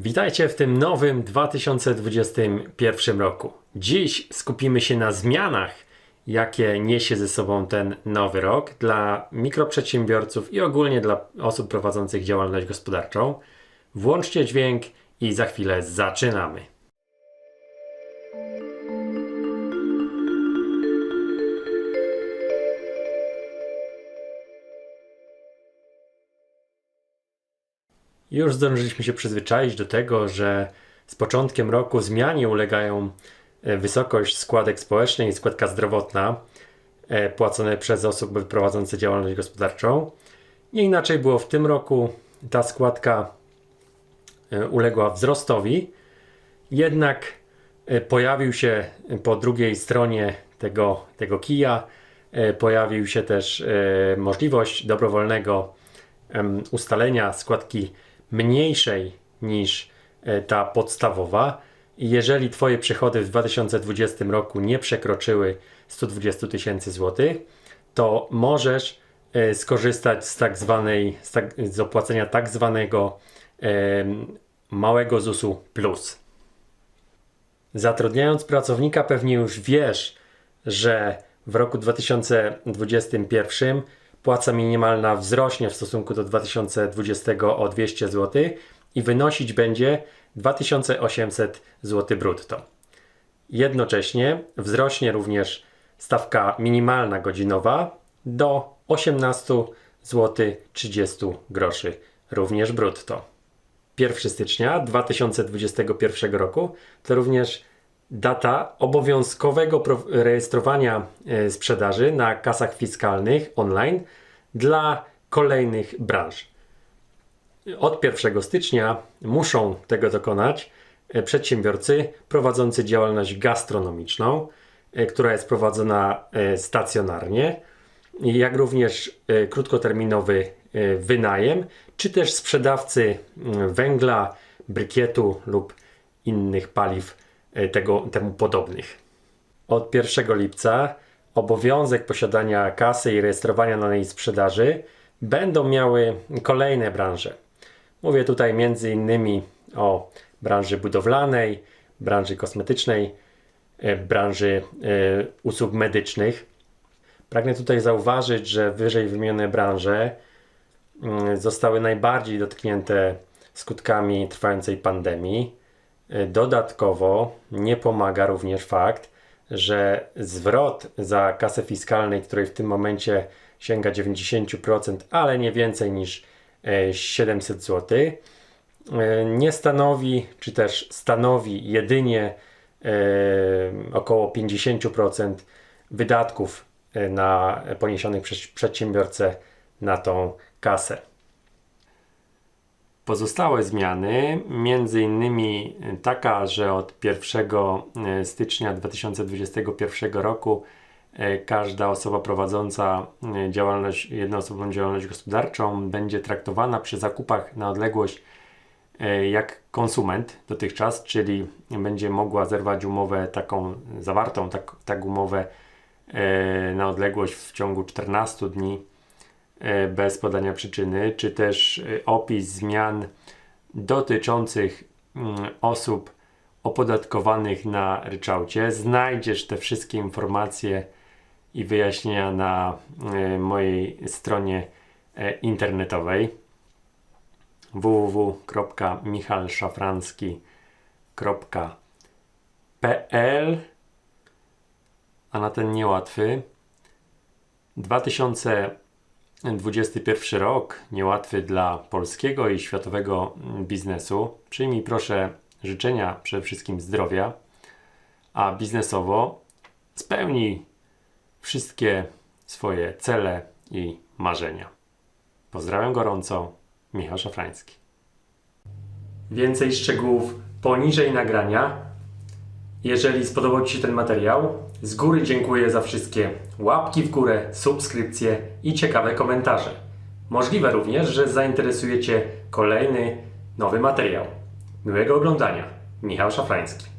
Witajcie w tym nowym 2021 roku. Dziś skupimy się na zmianach, jakie niesie ze sobą ten nowy rok dla mikroprzedsiębiorców i ogólnie dla osób prowadzących działalność gospodarczą. Włączcie dźwięk i za chwilę zaczynamy. Już zdążyliśmy się przyzwyczaić do tego, że z początkiem roku zmianie ulegają e, wysokość składek społecznej i składka zdrowotna e, płacone przez osoby prowadzące działalność gospodarczą. Nie inaczej było w tym roku. Ta składka e, uległa wzrostowi, jednak pojawił się po drugiej stronie tego, tego kija, pojawił się też możliwość dobrowolnego ustalenia składki mniejszej niż e, ta podstawowa. Jeżeli Twoje przychody w 2020 roku nie przekroczyły 120 tysięcy złotych, to możesz e, skorzystać z tak zwanej, z, tak, z opłacenia tak zwanego em, małego ZUS-u plus. Zatrudniając pracownika, pewnie już wiesz, że w roku 2021 płaca minimalna wzrośnie w stosunku do 2020 o 200 zł i wynosić będzie 2800 zł brutto. Jednocześnie wzrośnie również stawka minimalna godzinowa do 18 zł 30 groszy, również brutto. 1 stycznia 2021 roku to również data obowiązkowego rejestrowania e, sprzedaży na kasach fiskalnych online dla kolejnych branż. Od 1 stycznia muszą tego dokonać e, przedsiębiorcy prowadzący działalność gastronomiczną, e, która jest prowadzona stacjonarnie, jak również krótkoterminowy wynajem, czy też sprzedawcy węgla, brykietu lub innych paliw tego, temu podobnych. Od 1 lipca obowiązek posiadania kasy i rejestrowania na niej sprzedaży będą miały kolejne branże. Mówię tutaj między innymi o branży budowlanej, branży kosmetycznej, e, branży e, usług medycznych. Pragnę tutaj zauważyć, że wyżej wymienione branże mm, zostały najbardziej dotknięte skutkami trwającej pandemii. E, Dodatkowo nie pomaga również fakt, że zwrot za kasę fiskalnej, której w tym momencie sięga 90%, ale nie więcej niż e, 700 zł, e, nie stanowi, czy też stanowi jedynie e, około 50% wydatków e, na poniesionych przez przedsiębiorcę na tą kasę. Pozostałe zmiany, między innymi taka, że od 1 stycznia 2021 roku e, każda osoba prowadząca e, działalność, jednoosobową działalność gospodarczą będzie traktowana przy zakupach na odległość e, jak konsument dotychczas, czyli będzie mogła zerwać umowę taką zawartą, tak, tak umowę e, na odległość w ciągu 14 dni. e, bez podania przyczyny, czy też e, opis zmian dotyczących mm, osób opodatkowanych na ryczałcie. Znajdziesz te wszystkie informacje i wyjaśnienia na e, mojej stronie e, internetowej. www.michalszafranski.pl a na ten niełatwy 2021 rok niełatwy dla polskiego i światowego biznesu. Przyjmij proszę życzenia przede wszystkim zdrowia, a biznesowo spełnij wszystkie swoje cele i marzenia. Pozdrawiam gorąco, Michał Szafrański. Więcej szczegółów poniżej nagrania. Jeżeli spodobał Ci się ten materiał, z góry dziękuję za wszystkie łapki w górę, subskrypcje i ciekawe komentarze. Możliwe również, że zainteresuje Cię kolejny nowy materiał. Miłego oglądania. Michał Szafrański.